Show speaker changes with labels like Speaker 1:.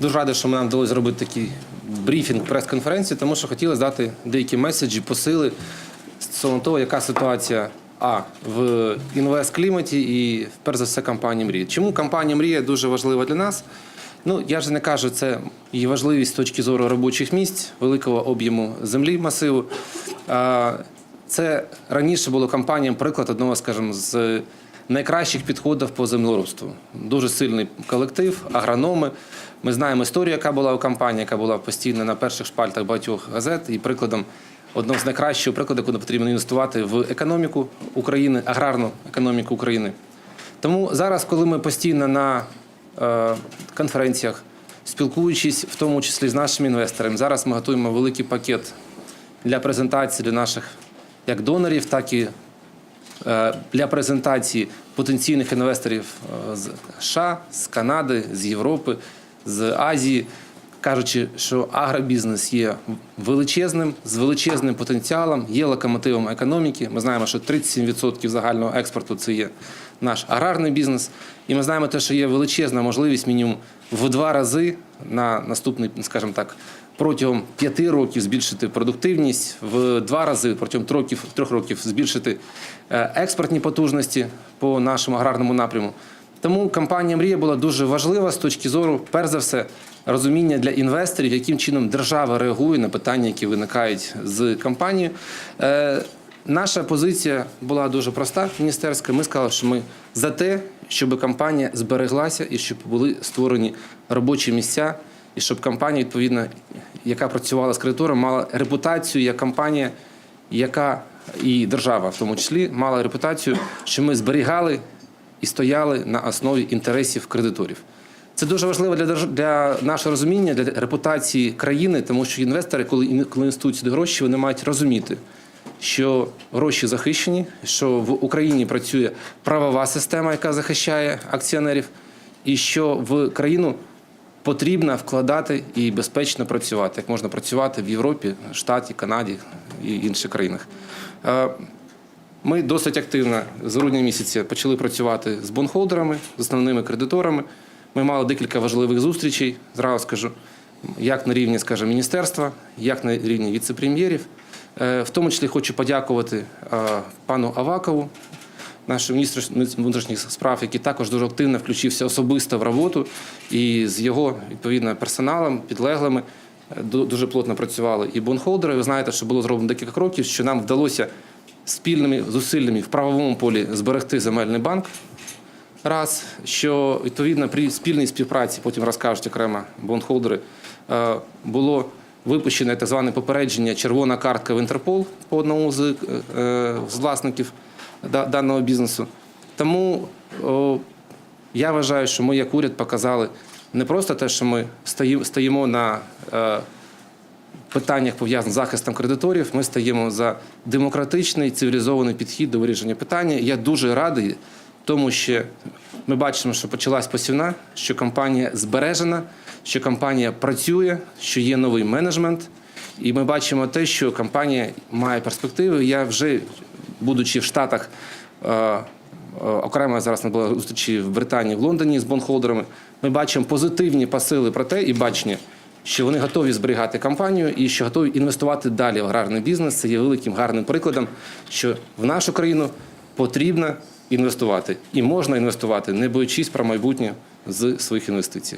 Speaker 1: Дуже радий, що нам вдалося зробити такий брифінг, прес-конференцію, тому що хотіли дати деякі меседжі, посили стосовно того, яка ситуація а в інвест-кліматі і перш за все компанія Мрія. Чому компанія Мрія дуже важлива для нас? Ну я ж не кажу, це її важливість з точки зору робочих місць, великого об'єму землі масиву. Це раніше було компаніям приклад одного, скажімо, з найкращих підходів по землеробству. Дуже сильний колектив, агрономи. Ми знаємо історію, яка була у компанії, яка була постійно на перших шпальтах багатьох газет. І прикладом одного з найкращих прикладів, куди потрібно інвестувати в економіку України, аграрну економіку України. Тому зараз, коли ми постійно на е, конференціях, спілкуючись в тому числі з нашими інвесторами, зараз ми готуємо великий пакет для презентації для наших як донорів, так і для презентації потенційних інвесторів е, з США, з Канади, з Європи, з Азії, кажучи, що агробізнес є величезним, з величезним потенціалом, є локомотивом економіки. Ми знаємо, що 37% загального експорту це є наш аграрний бізнес. І ми знаємо те, що є величезна можливість мінімум в два рази на наступний, скажімо так, протягом п'яти років збільшити продуктивність, в два рази протягом трьох років, трьох років збільшити е, експортні потужності по нашому аграрному напряму. Тому компанія Мрія була дуже важлива з точки зору, перш за все, розуміння для інвесторів, яким чином держава реагує на питання, які виникають з компанією. Наша позиція була дуже проста, міністерська. Ми сказали, що ми за те, щоб компанія збереглася і щоб були створені робочі місця, і щоб компанія, відповідно, яка працювала з кредитором, мала репутацію як компанія, яка і держава в тому числі мала репутацію, що ми зберігали і стояли на основі інтересів кредиторів. Це дуже важливо для держ- для нашого розуміння, для репутації країни, тому що інвестори, коли коли інвестують сюди гроші, вони мають розуміти, що гроші захищені, що в Україні працює правова система, яка захищає акціонерів, і що в країну потрібно вкладати і безпечно працювати, як можна працювати в Європі, Штаті, Канаді і інших країнах. Е, Ми досить активно з грудня місяця почали працювати з бонхолдерами, з основними кредиторами. Ми мали декілька важливих зустрічей, зразу скажу, як на рівні, скажімо, міністерства, як на рівні віце-прем'єрів. Е, В тому числі хочу подякувати е, пану Авакову, нашому міністру внутрішніх справ, який також дуже активно включився особисто в роботу і з його відповідно персоналом, підлеглими е, дуже плотно працювали і бонхолдери. Ви знаєте, що було зроблено декілька кроків, що нам вдалося спільними зусиллями в правовому полі зберегти земельний банк. Раз, що відповідно при спільній співпраці, потім розкажуть окремо бонхолдери, було випущене так зване попередження червона картка в Інтерпол по одному з, е, з власників даного бізнесу. Тому я вважаю, що ми як уряд показали не просто те, що ми стоїмо на е, питаннях пов'язаних з захистом кредиторів. Ми стаємо за демократичний цивілізований підхід до вирішення питання. Я дуже радий тому, що ми бачимо, що почалась посівна, що компанія збережена, що компанія працює, що є новий менеджмент. І ми бачимо те, що компанія має перспективи. Я вже, будучи в Штатах, е, е, окремо зараз не було зустрічі в Британії, в Лондоні з бонхолдерами. Ми бачимо позитивні посили про те і бачення, що вони готові зберігати компанію і що готові інвестувати далі в аграрний бізнес. Це є великим гарним прикладом, що в нашу країну потрібно інвестувати і можна інвестувати, не боючись про майбутнє з своїх інвестицій.